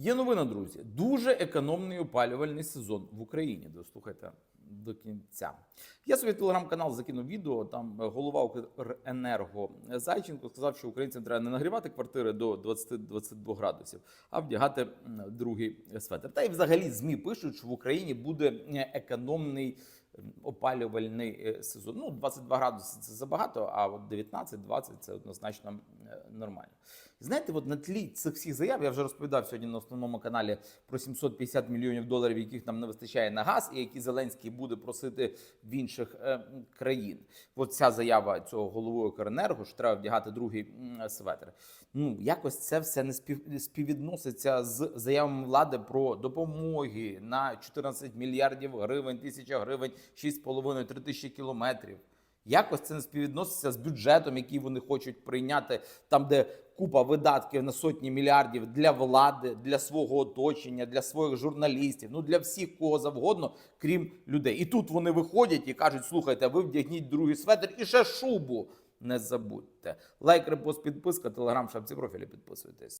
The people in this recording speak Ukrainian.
Є новина, друзі. Дуже економний опалювальний сезон в Україні. Дослухайте до кінця. Я собі телеграм-канал закинув відео. Там е, голова Укренерго Зайченко сказав, що українцям треба не нагрівати квартири до 20-22 градусів, а вдягати другий светр. Та й взагалі змі пишуть, що в Україні буде е, економний опалювальний е, сезон. Ну, 22 градуси це забагато, а от 19-20 це однозначно нормально. Знаєте, от на тлі цих всіх заяв я вже розповідав сьогодні на основному каналі про 750 мільйонів доларів, яких нам не вистачає на газ, і які Зеленський буде просити в інших е, країн. От ця заява цього голови Укренерго, що треба вдягати другий светр. Ну якось це все не спів, співвідноситься з заявами влади про допомоги на 14 мільярдів гривень, тисяча гривень, 6,5-3 тисячі кілометрів. Якось це не співвідноситься з бюджетом, який вони хочуть прийняти, там, де купа видатків на сотні мільярдів для влади, для свого оточення, для своїх журналістів, ну для всіх кого завгодно, крім людей. І тут вони виходять і кажуть: слухайте, ви вдягніть другий светр і ще шубу. Не забудьте. Лайк, репост, підписка, телеграм, шапці профілі підписуйтесь.